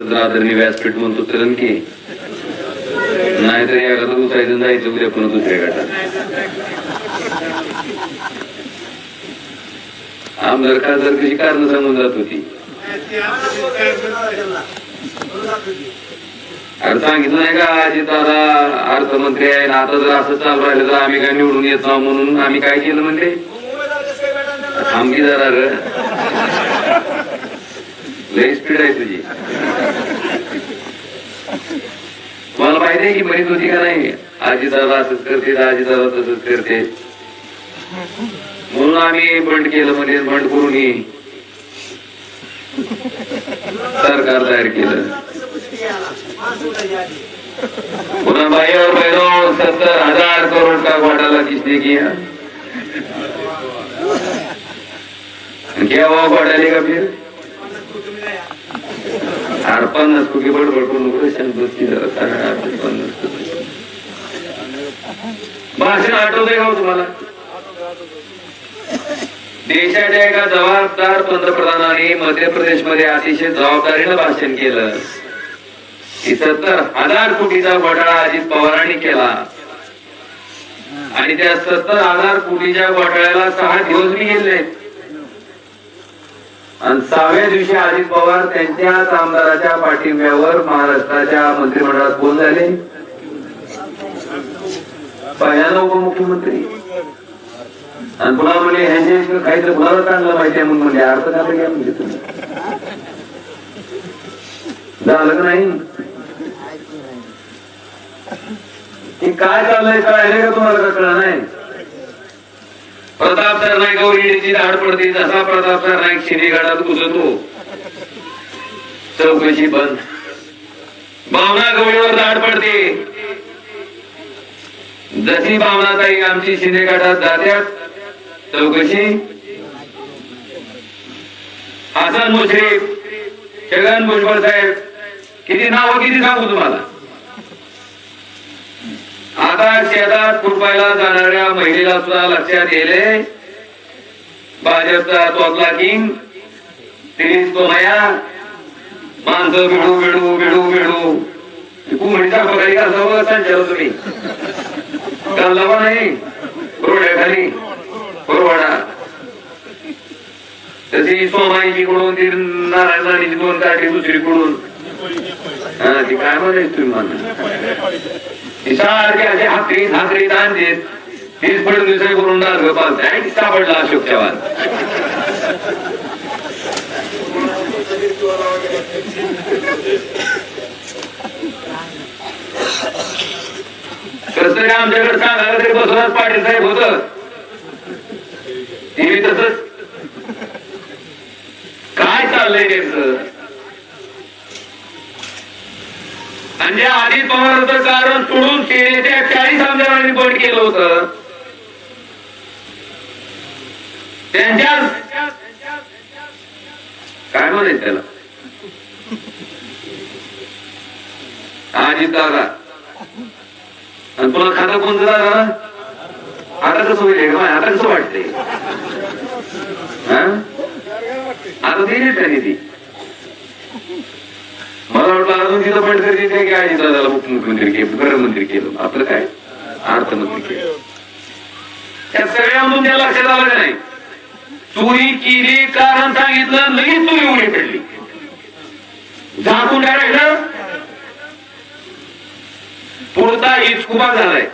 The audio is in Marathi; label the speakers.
Speaker 1: आदरणीय व्यासपीठ म्हणतो चलन की नाहीतर या गटात उचायचं जायचं उद्या पुन्हा दुसऱ्या गटात. आमदार खासदार कशी कारण सांगून जात होती? अरे सांगितलं नाही का अजित दादा अर्थमंत्री आहे ना आता जर असं चालू राहिलं तर आम्ही काय निवडून येत नाव म्हणून आम्ही काय केलं म्हणते थांबी जरा लय लई स्पीड आहे तुझी. मला माहिती आहे की म्हणत होती का नाही? आजी दादा असंच करते आजी दादा तसंच करते. म्हणून आम्ही बंड केलं म्हणजे बंड करून सरकार तयार केलं. पुन्हा बाईवर और हो, सत्तर हजार करोड़ का घोटाला किसने किया क्या हुआ का फिर? आठ पन्नास कोटी बडबड करून नको पन्नास कोटी. भाषण आठवतंय का हो तुम्हाला? देशाच्या एका जबाबदार पंतप्रधानाने मध्य प्रदेशमध्ये अतिशय जबाबदारीनं भाषण केलं. की सत्तर हजार कोटीचा घोटाळा अजित पवारांनी केला. आणि त्या सत्तर हजार कोटीच्या घोटाळ्याला सहा दिवस मी गेले आणि सहाव्या दिवशी अजित पवार त्यांच्याच आमदाराच्या पाठिंब्यावर महाराष्ट्राच्या मंत्रिमंडळात कोण झाले. पहिल्यांदा उपमुख्यमंत्री. आणि पुन्हा म्हणजे ह्यांच्या काहीतरी गुन्हा चांगलं माहिती आहे म्हणून म्हणजे अर्थ का घ्या म्हणजे तुम्ही झालं का नाही? हे काय चाललंय? कळायला का तुम्हाला का कळलं नाही? प्रताप सरनाईक ईडीची धाड पडते जसा प्रताप सरनाईक शिनेगाडात घुसतो. चौकशी बंद. भावना गवळीवर धाड पडते. जशी भावना ताई आमची शिनेगाडात जात्यात चौकशी. हसन मुश्रीफ छगन भुजबळ साहेब किती नाव किती सांगू तुम्हाला? आता शेतात कुरपायला जाणाऱ्या महिलेला सुद्धा लक्षात येले भाजपचा तोतला किंग तिरीस तो माया माणसं बिडू बिडू बिडू बिडू कुमडीचा बघाई का सर्व संचार तुम्ही. कालवा नाही. रोड्याखाली बरोबर तशी सोमाईची कडून ती नारायणाची दोन काठी दुसरी कडून हा ती काय म्हणायची तुम्ही म्हणा सारखे असे हाकरी हाकरी दान देत तीच पडून दुसरे करून डाग पालताय ती सापडला अशोक चव्हाण. कसं तरी आमच्याकडे सांगायला तरी बसवत पाटील साहेब होत. टीव्ही तसंच. काय चाललंय नेमकं? म्हणजे आधी पवार कारण सोडून सेनेच्या चाळीस आमदारांनी बंड केलं होतं. त्यांच्या काय म्हणायचं त्याला? आजी दादा. आणि तुला खातं कोणतं दादा? आता कसं होईल आता कसं वाटतंय? आता दिली त्यांनी ती. अजून तिथं पण तरी तिथे की आजी दादाला उपमुख्यमंत्री केलं गृहमंत्री केलं. आपलं काय? अर्थमंत्री केलं. त्या सगळ्यामधून त्या लक्षात आलं का नाही? चोरी केली कारण सांगितलं लगेच चोरी उडी पडली. झाकून काय राहिलं पुरता हिचकुबा झालाय.